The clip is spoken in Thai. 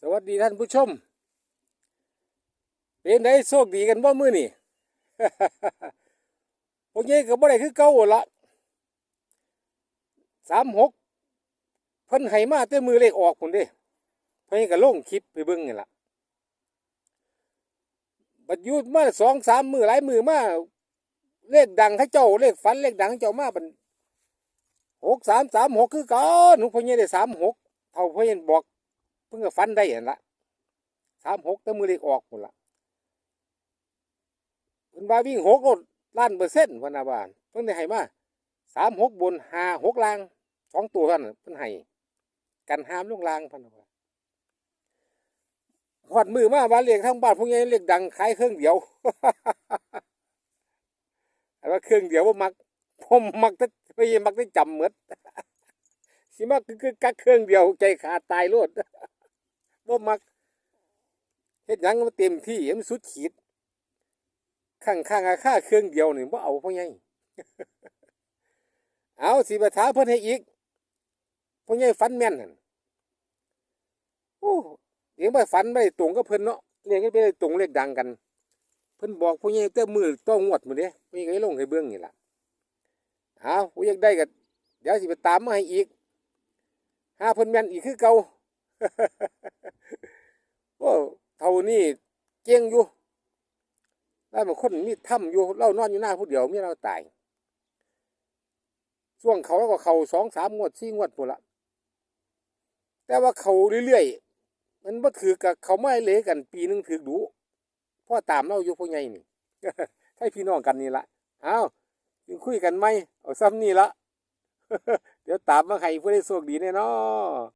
สวัสดีท่านผู้ชม เป็นไงโชคดีกันบ่มือนี่พวกนี้ก็บ่ได้คือเก่าละสามหกเพิ่นให้มาแต่มือเลขออกพุ่นเด้เพิ่นก็ลงคลิปไปเบิ่งนี่ล่ะบัดยูดมาสองสามมือหลายมือมาเลขดังให้เจ้าเลขฝันเลขดังให้เจ้ามาบันหกสามสามหกคือกันหนูพวกนี้ได้สามหกเท่าเพิ่นบอก พิ่งก็ฟันได้เห็นละสามหกแต่มือเล็กออกหมดละเพิ่นว่าวิ่งหกรถล้านเปอร์เซ็นต์พนนาบานเพิ่งได้ให้มาสามหกบนห้าหกล่างสองตัวเท่านั้นเพิ่นให้กันห้ามลงล่างพนาบานหอดมือมาบ้านเรียกทั้งบ้านพวกนี้เรียกดังขายเครื่องเดียวแต่ว่าเครื่องเดียวว่ามักผมมักแต่ไม่มักได้จำเหมือนสิมักคือคือกักเครื่องเดียวใจขาดตายโลด บ่มักเฮ็ดหยังมันเต็มที่ให้มันสุดขีดข้างข้างอาค่าเครื่องเดียวนี่บ่เอาเพราะไงเอาสิไปถาเพิ่นให้อีกเพราะไงฝันแม่นหั่นโอ้เดี๋ยวไปฝันไม่ตรงกับเพิ่นเนาะเรียกกันไปตรงเลขดังกัน เพิ่นบอกผู้ใหญ่แต่มือต้องงวดมื้อเด้ผู้ใหญ่ก็ให้ลงให้เบิ่งนี่ล่ะเอาผู้อยากได้ก็เดี๋ยวสิไปตามมาให้อีกหาเพิ่นแม่นอีกคือเก่า โอ้เท่านี้เก่งอยู่แล้วบางคนมีถ้ำอยู่เล่านอนอยู่หน้าผู้เดียวมีเราตายช่วงเขาแล้วก็เขาสองสามงวดสี่งวดหมดละแต่ว่าเขาเรื่อยๆมันบ่ถือกับเขาไม่เลยกันปีหนึงถือดูพ่อตามเราอยู่พวกไงนี่ให้พี่น้องกันนี่ละอ้าวยังคุยกันไหมเอาซ้ำนี่ละเดี๋ยวตามมาให้ผู้ได้โชคดีแน่นอน